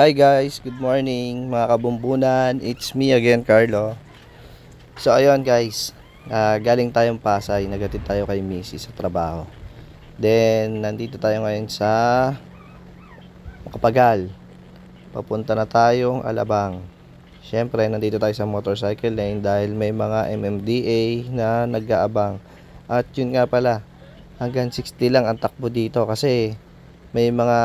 Hi guys, good morning mga kabumbunan. It's me again, Carlo. So ayun guys, ah, galing tayong Pasay, nagatid tayo kay Missy sa trabaho. Then nandito tayo ngayon sa Makapagal. Papunta na tayong Alabang. Siyempre, nandito tayo sa motorcycle lane dahil may mga MMDA na nag-aabang. At yun nga pala, hanggang 60 lang ang takbo dito kasi may mga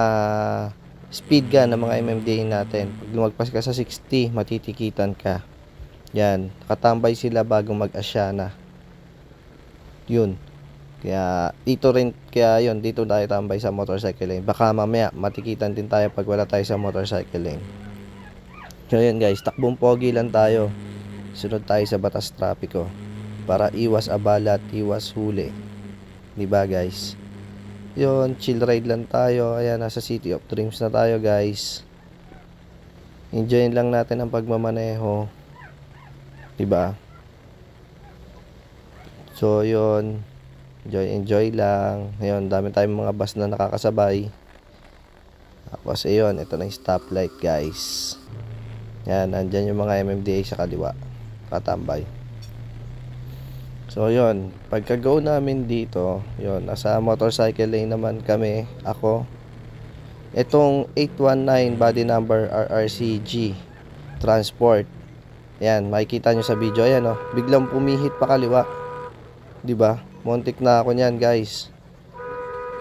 speed gun ng mga MMDA natin. Pag lumagpas ka sa 60, matitikitan ka. Yan, nakatambay sila bago mag-asyana. Yun. Kaya dito rin, kaya yun, dito tayo tambay sa motorcycle lane. Baka mamaya matikitan din tayo pag wala tayo sa motorcycle lane. So yun guys, takbong pogi lang tayo. Sunod tayo sa batas trapiko para iwas abala at iwas huli. 'Di ba guys? Yun, chill ride lang tayo. Ayan, nasa City of Dreams na tayo guys. Enjoyin lang natin ang pagmamaneho. 'Di ba? So yun, enjoy enjoy lang. Ayun, dami tayong mga bus na nakakasabay. Tapos ayun, ito na yung stoplight guys. Yan, nandyan yung mga MMDA sa kaliwa. Katambay. So, yun. Pagka-go namin dito, yun, nasa motorcycle lane naman kami, ako. Itong 819 body number RRCG transport. Yan, makikita nyo sa video. Ayan, oh. Biglang pumihit pa kaliwa. ba? Montik na ako niyan, guys.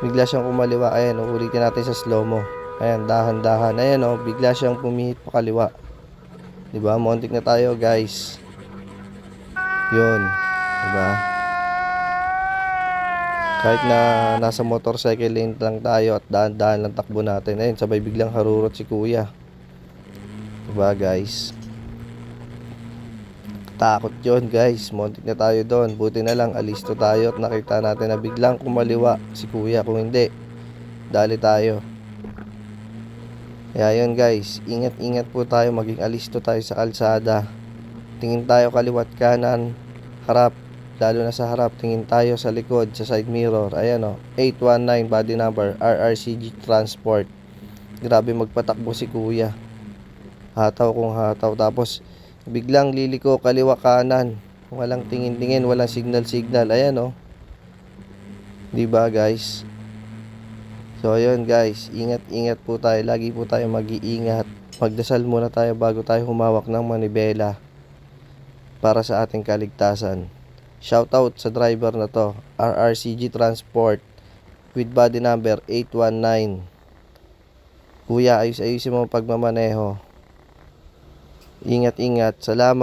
Bigla siyang kumaliwa. Ayan, oh, ulitin natin sa slow-mo. Ayan, dahan-dahan. Ayan, oh, bigla siyang pumihit pa kaliwa. ba? Montik na tayo, guys. 'Yun, 'di ba? Kahit na nasa motorcycle lane lang tayo at dahan-dahan lang takbo natin. Ayun, sabay biglang harurot si Kuya. 'Di ba, guys? Takot 'yon, guys. Montik na tayo doon. Buti na lang alisto tayo at nakita natin na biglang kumaliwa si Kuya. Kung hindi, dali tayo. Kaya yun guys, ingat-ingat po tayo, maging alisto tayo sa kalsada. Tingin tayo kaliwat kanan, harap, lalo na sa harap, tingin tayo sa likod, sa side mirror. Ayan o, 819 body number, RRCG Transport. Grabe magpatakbo si kuya. Hataw kung hataw, tapos biglang liliko kaliwa kanan. Walang tingin-tingin, walang signal-signal. Ayan o. Di ba guys? So ayun guys, ingat-ingat po tayo. Lagi po tayo mag-iingat. Magdasal muna tayo bago tayo humawak ng manibela para sa ating kaligtasan. Shoutout sa driver na to, RRCG Transport with body number 819. Kuya, ayos-ayusin mo pagmamaneho. Ingat-ingat. Salamat.